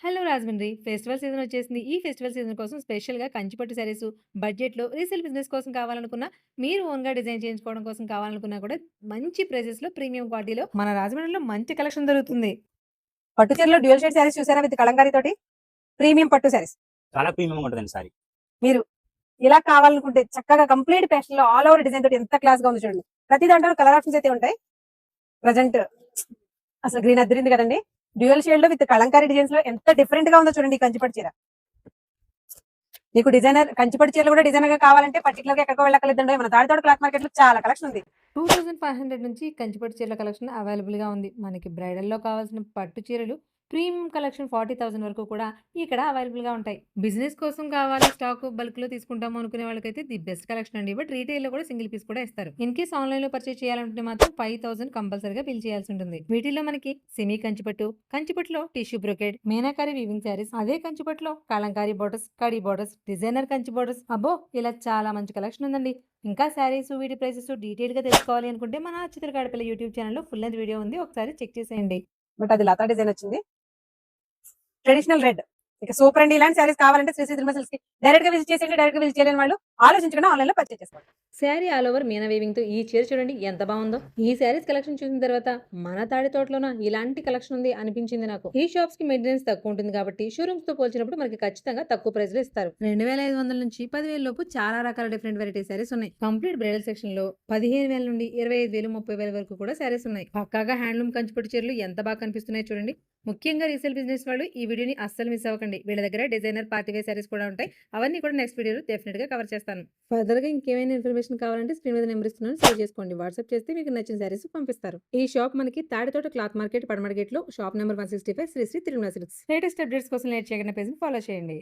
Hello Rajahmundry. Festival season వచ్చేసింది. ఈ festival season కోసం స్పెషల్‌గా కంచిపట్టు శారీస్ బడ్జెట్‌లో రీసేల్ బిజినెస్ కోసం కావాలనుకున్నా, మీరు ఓన్‌గా డిజైన్ చేయించుకోవడం కోసం కావాలనుకున్నా కూడా మంచి ప్రైజెస్‌లో ప్రీమియం క్వాలిటీలో మన రాజమండ్రిలో మంచి కలెక్షన్ దొరుకుతుంది. పట్టు చీరలో డ్యూయల్ షేడ్ శారీస్ చూసారా విత్ కలంకారీ తోటి? ప్రీమియం పట్టు శారీస్. చాలా ప్రీమియం ఉంటుందండి సారీ మీరు ఇలా కావాలనుకుంటే చక్కగా కంప్లీట్ ఫ్యాషన్లో ఆల్ ఓవర్ డిజైన్ తోటి ఎంత క్లాస్గా ఉంది చూడండి. ప్రతి దాంట్లో కలర్ ఆప్షన్స్ అయితే ఉంటాయి. ప్రజెంట్ అసలు గ్రీన్ అద్దరింది కదండి. డ్యూయల్ షేడ్లో విత్ కలంకారీ డిజైన్స్లో ఎంత డిఫరెంట్గా ఉందో చూడండి ఈ కంచిపట్టు చీర. మీకు డిజైనర్ కంచిపట్టు చీరలు కూడా డిజైనర్గా కావాలంటే పర్టికులర్గా ఎక్కడికో వెళ్ళకలేదండి మన తాడితోట క్లాత్ మార్కెట్లో చాలా కలెక్షన్ ఉంది. 2500 నుంచి కంచిపట్టు చీరల కలెక్షన్ అవైలబుల్గా ఉంది. మనకి బ్రైడల్‌లో కావాల్సిన పట్టు చీరలు ప్రీమియం కలెక్షన్ 40,000 వరకు కూడా ఇక్కడ అవైలబుల్‌గా ఉంటాయి. బిజినెస్ కోసం కావాలి స్టాక్ బల్క్‌లో తీసుకుంటాము అనుకునే వాళ్ళకైతే ది బెస్ట్ కలెక్షన్ అండి. బట్ రీటైల్‌లో కూడా సింగిల్ పీస్ కూడా ఇస్తారు. ఇన్ కేస్ ఆన్‌లైన్‌లో పర్చేస్ చేయాలంటే మాత్రం 5000 కంపల్సరీగా బిల్ చేయాల్సి ఉంటుంది. వీటిలో మనకి semi Kanchipattu, కంచిపట్టులో tissue brocade, meenakari weaving saris, అదే కంచిపట్టులో కలంకారీ బోర్డర్స్, కడీ బోర్డర్స్, డిజైనర్ కంచి బోర్డర్స్ అబ్బో ఇలా చాలా మంచి కలెక్షన్ ఉందండి. ఇంకా శారీస్ వీటి ప్రైసెస్ డీటెయిల్‌గా తెలుసుకోవాలి అనుకుంటే మన చిత్రకాడపల్లి యూట్యూబ్ ఛానల్‌లో ఫుల్ అంత వీడియో ఉంది. ఒకసారి చెక్ చేసేయండి. బట్ అది లతా డిజైన్ వచ్చింది ట్రెడిషనల్ రెడ్ ఇక సూపర్ అండి. ఇలాంటి శారీస్ కావాలంటే శ్రీ శ్రీ తిరుమల కి డైరెక్ట్గా విజిట్ చేసేయండి. డైరెక్ట్గా విజిట్ చేయలేని వాళ్ళు ఆలోచించకుండా ఆన్లైన్లో పర్చేస్ చేసుకోండి. శారీ ఆల్ ఓవర్ మీనా వేవింగ్తో ఈ చీర చూడండి ఎంత బాగుందో. ఈ శారీస్ కలెక్షన్ చూసిన తర్వాత మన తాడి తోటలోన ఇలాంటి కలెక్షన్ ఉంది అనిపించింది నాకు. ఈ షాప్స్కి మెయింటెనెన్స్ తక్కువ ఉంటుంది కాబట్టి షోరూమ్స్తో పోల్చినప్పుడు మనకి ఖచ్చితంగా తక్కువ ప్రైస్లో ఇస్తారు. రెండు వేల ఐదు వందల నుంచి పదివేల లోపు చాలా రకాల డిఫరెంట్ వెరైటీ శారీస్ ఉన్నాయి. కంప్లీట్ బ్రైడల్ సెక్షన్లో పదిహేను వేల నుండి ఇరవై ఐదు వేలు ముప్పై వేల వరకు కూడా శారీస్ ఉన్నాయి. పక్కాగా హ్యాండ్లూమ్ కంచిపట్టు చీరలు ఎంత బాగా కనిపిస్తున్నాయి చూడండి. ముఖ్యంగా రీసేల్ బిజినెస్ వాళ్ళు ఈ వీడియోని అస్సలు మిస్ అవ్వకండి. వీళ్ళ దగ్గర డిజైనర్ పార్టీ శారీస్ కూడా ఉంటాయి. అవన్నీ కూడా నెక్స్ట్ వీడియోలో డెఫినెట్గా కవర్ చేస్తాను. ఫర్దర్గా ఇంకేమైనా ఇన్ఫర్మేషన్ కావాలంటే స్క్రీన్ మీద నెంబర్ ఇస్తున్నాను సేవ్ చేసుకోండి. వాట్సాప్ చేస్తే మీకు నచ్చిన శారీస్ పంపిస్తారు. ఈ షాప్ మనకి తాడితోట క్లాత్ మార్కెట్ పడమడ గేట్లో shop number one sixty five Sri Sri Tirumala silks. Latest updates కోసం లేట్ చేయకుండా పేజ్ ఫాలో చేయండి.